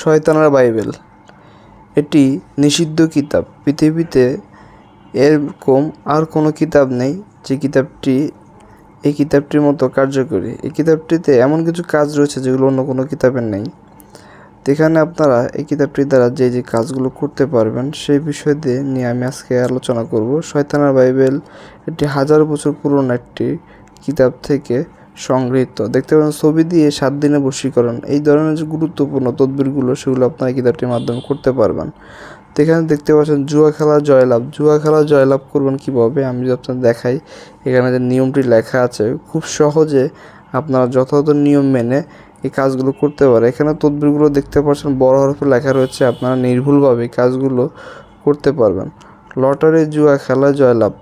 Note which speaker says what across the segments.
Speaker 1: শয়তানের বাইবেল। এটি নিষিদ্ধ কিতাব। পৃথিবীতে এরকম আর কোনো কিতাব নেই যে কিতাবটি, এই কিতাবটির মতো কার্যকরী। এই কিতাবটিতে এমন কিছু কাজ রয়েছে যেগুলো অন্য কোনো কিতাবের নেই। এখানে আপনারা এই কিতাবটির দ্বারা যে যে কাজগুলো করতে পারবেন, সেই বিষয় দিয়ে নিয়ে আমি আজকে আলোচনা করব। শয়তানের বাইবেল এটি হাজার বছর পুরনো একটি কিতাব থেকে সংগৃহীত। দেখতে পাবেন ছবি দিয়ে সাত দিনে বশীকরণ। এই ধরনের যে গুরুত্বপূর্ণ তদবিরগুলো, সেগুলো আপনারা কিতাবটির মাধ্যমে করতে পারবেন। তো এখানে দেখতে পাচ্ছেন, জুয়া খেলা জয়লাভ। জুয়া খেলা জয়লাভ করবেন কীভাবে? আমি যদি আপনাদের দেখাই, এখানে যে নিয়মটি লেখা আছে, খুব সহজে আপনারা যথাযথ নিয়ম মেনে এই কাজগুলো করতে পারে। এখানে তদবিরগুলো দেখতে পাচ্ছেন, বড় হরফে লেখা রয়েছে, আপনারা নির্ভুলভাবে কাজগুলো করতে পারবেন। লটারি, জুয়া খেলা, জয়লাভ।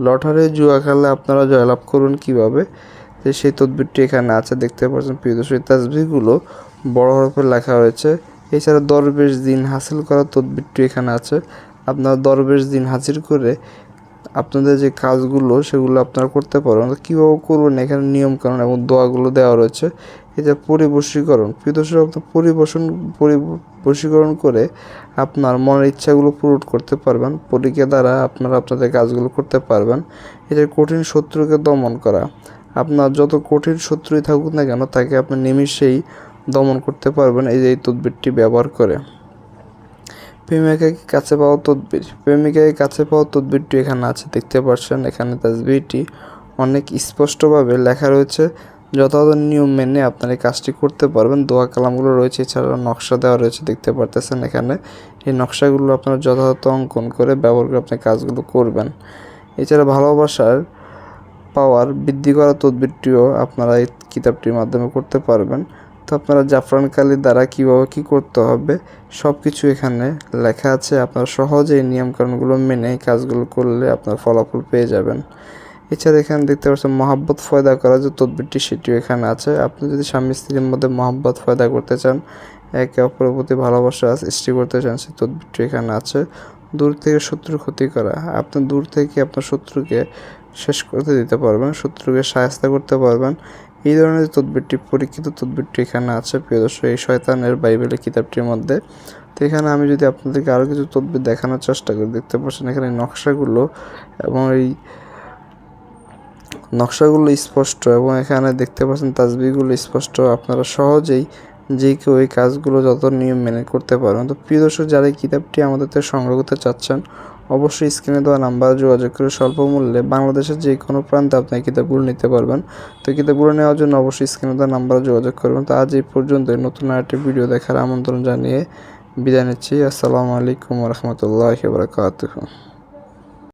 Speaker 1: লটারি, জুয়া খেলা আপনারা জয়লাভ করুন কীভাবে? যে সেই তদবিরটি এখানে আছে, দেখতে পাচ্ছেন প্রিয় দর্শক, এই তাসবিহগুলো বড় হরফে লেখা রয়েছে এছাড়া দরবেশ দিন হাসিল করার তদবিরটি এখানে আছে। আপনারা দরবেশ দিন হাজির করে আপনাদের যে কাজগুলো, সেগুলো আপনারা করতে পারবেন। কীভাবে করবেন? এখানে নিয়মকানুন এবং দোয়াগুলো দেওয়া রয়েছে। এটা পরিবশীকরণ প্রিয় দর্শক আপনার পরিবেশন পরিবশীকরণ করে আপনার মনের ইচ্ছাগুলো পূরণ করতে পারবেন। পরীক্ষা দ্বারা আপনারা আপনাদের কাজগুলো করতে পারবেন। এটা কঠিন শত্রুকে দমন করা আপনার যত কঠিন শত্রুই থাকুক না কেন, তাকে আপনি নিমিষেই দমন করতে পারবেন এই যে এই তদবিরটি ব্যবহার করে। প্রেমিকাকে কাছে পাওয়া তদবির। প্রেমিকাকে কাছে পাওয়া তদবিরটি এখানে আছে, দেখতে পাচ্ছেন এখানে তাসবিরটি অনেক স্পষ্টভাবে লেখা রয়েছে, যথাযথ নিয়ম মেনে আপনার এই কাজটি করতে পারবেন। দোয়া কালামগুলো রয়েছে, এছাড়াও নকশা দেওয়া রয়েছে, দেখতে পারতেছেন এখানে। এই নকশাগুলো আপনারা যথাযথ অঙ্কন করে ব্যবহার করে আপনি কাজগুলো করবেন। এছাড়া ভালোবাসার পাওয়ার বৃদ্ধি করা তদবিরটিও আপনারা এই কিতাবটির মাধ্যমে করতে পারবেন। তো আপনারা জাফরান কালির দ্বারা কীভাবে কী করতে হবে সব কিছু এখানে লেখা আছে। আপনারা সহজে এই নিয়মকানুনগুলো মেনে এই কাজগুলো করলে আপনার ফলাফল পেয়ে যাবেন। এছাড়া এখানে দেখতে পাচ্ছেন, মহাব্বত ফয়দা করা যে তদবিরটি, সেটিও এখানে আছে। আপনি যদি স্বামী স্ত্রীর মধ্যে মহাব্বত ফয়দা করতে চান, একে অপরের প্রতি ভালোবাসা সৃষ্টি করতে চান, সেই তদবিরটি এখানে আছে। দূর থেকে শত্রুর ক্ষতি করা। আপনি দূর থেকে আপনার শত্রুকে শেষ করতে দিতে পারবেন, শত্রুকে সাহায্য করতে পারবেন। এই ধরনের তদবিরটি, পরীক্ষিত তদবিরটি এখানে আছে, প্রিয় দর্শক, এই শয়তানের বাইবেলের কিতাবটির মধ্যে। তো এখানে আমি যদি আপনাদেরকে আরও কিছু তদবির দেখানোর চেষ্টা করি, দেখতে পাচ্ছেন এখানে নকশাগুলো এবং এই নকশাগুলো স্পষ্ট এবং এখানে দেখতে পাচ্ছেন তাজবিগুলো স্পষ্ট। আপনারা সহজেই যে কেউ এই কাজগুলো যত নিয়ম মেনে করতে পারবেন তো প্রিয় দর্শক, যারা এই কিতাবটি আমাদের থেকে সংগ্রহ করতে চাচ্ছেন, অবশ্যই স্ক্রিনে দেওয়া নাম্বারে যোগাযোগ করে স্বল্প মূল্যে বাংলাদেশের যে কোনো প্রান্তে আপনি এই কিতাবগুলো নিতে পারবেন। তো কিতাবগুলো নেওয়ার জন্য অবশ্যই স্ক্রিনে দেওয়া নাম্বারে যোগাযোগ করবেন। তো আজ এই পর্যন্ত নতুন আরেকটি ভিডিও দেখার আমন্ত্রণ জানিয়ে বিদায় নিচ্ছি। আসসালামু আলাইকুম রহমতুল্লাহ বারকাতুহ।